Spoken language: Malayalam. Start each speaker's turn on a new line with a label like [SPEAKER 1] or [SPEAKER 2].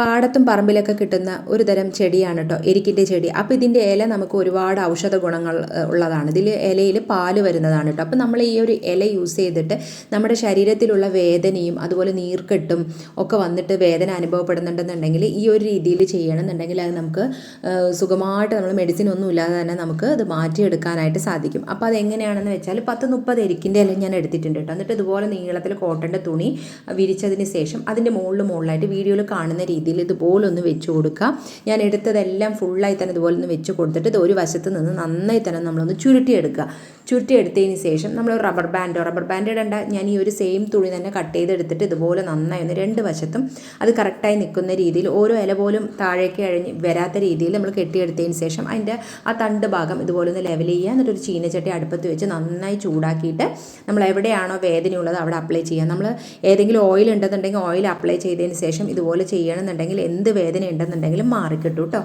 [SPEAKER 1] പാടത്തും പറമ്പിലൊക്കെ കിട്ടുന്ന ഒരു തരം ചെടിയാണ് കേട്ടോ എരിക്കിന്റെ ചെടി. അപ്പോൾ ഇതിന്റെ ഇല നമുക്ക് ഒരുപാട് ഔഷധ ഗുണങ്ങൾ ഉള്ളതാണ്. ഇതിൽ ഇലയിൽ പാൽ വരുന്നതാണ് കേട്ടോ അപ്പോൾ നമ്മൾ ഈ ഒരു ഇല യൂസ് ചെയ്തിട്ട് നമ്മുടെ ശരീരത്തിലുള്ള വേദനയും അതുപോലെ നീർക്കെട്ടും ഒക്കെ വന്നിട്ട് വേദന അനുഭവപ്പെടുന്നുണ്ടെന്നുണ്ടെങ്കിൽ ഈ ഒരു രീതിയിൽ ചെയ്യണമെന്നുണ്ടെങ്കിൽ അത് നമുക്ക് സുഖമായിട്ട് നമ്മൾ മെഡിസിൻ ഒന്നും ഇല്ലാതെ തന്നെ നമുക്ക് അത് മാറ്റിയെടുക്കാനായിട്ട് സാധിക്കും. അപ്പോൾ അത് എങ്ങനെയാണെന്ന് വെച്ചാൽ പത്ത് മുപ്പത് എരിക്കിന്റെ ഇല ഞാൻ എടുത്തിട്ടുണ്ട് കേട്ടോ. എന്നിട്ട് ഇതുപോലെ നീളത്തിൽ കോട്ടന്റെ തുണി വിരിച്ചതിന് ശേഷം അതിന്റെ മുകളിൽ മുകളിലായിട്ട് വീഡിയോയിൽ കാണുന്ന രീതിയിൽ ഇതുപോലെ ഒന്ന് വെച്ച് കൊടുക്കുക. ഞാൻ എടുത്തതെല്ലാം ഫുള്ളായി തന്നെ ഇതുപോലെ ഒന്ന് വെച്ച് കൊടുത്തിട്ട് ഇത് ഒരു വശത്ത് നിന്ന് നന്നായി തന്നെ നമ്മളൊന്ന് ചുരുട്ടിയെടുക്കുക. ചുരുട്ടിയെടുത്തതിന് ശേഷം നമ്മൾ റബ്ബർ ബാൻഡോ റബ്ബർ ബാൻഡ് ഇടണ്ട. ഞാൻ ഈ ഒരു സെയിം തുണി തന്നെ കട്ട് ചെയ്തെടുത്തിട്ട് ഇതുപോലെ നന്നായി ഒന്ന് രണ്ട് വശത്തും അത് കറക്റ്റായി നിൽക്കുന്ന രീതിയിൽ ഓരോ ഇല പോലും താഴേക്ക് അഴിഞ്ഞ് വരാത്ത രീതിയിൽ നമ്മൾ കെട്ടിയെടുത്തതിന് ശേഷം അതിന്റെ ആ തണ്ട് ഭാഗം ഇതുപോലെ ഒന്ന് ലെവൽ ചെയ്യുക. എന്നിട്ട് ഒരു ചീനച്ചട്ടി അടുപ്പത്ത് വെച്ച് നന്നായി ചൂടാക്കിയിട്ട് നമ്മൾ എവിടെയാണോ വേദനയുള്ളത് അവിടെ അപ്ലൈ ചെയ്യുക. നമ്മൾ ഏതെങ്കിലും ഓയിൽ ഉണ്ടെന്നുണ്ടെങ്കിൽ ഓയിൽ അപ്ലൈ ചെയ്തതിന് ശേഷം ഇതുപോലെ ചെയ്യണമെന്നുണ്ടെങ്കിൽ എന്ത് വേദന ഉണ്ടെന്നുണ്ടെങ്കിലും മാറിക്കിട്ടും കേട്ടോ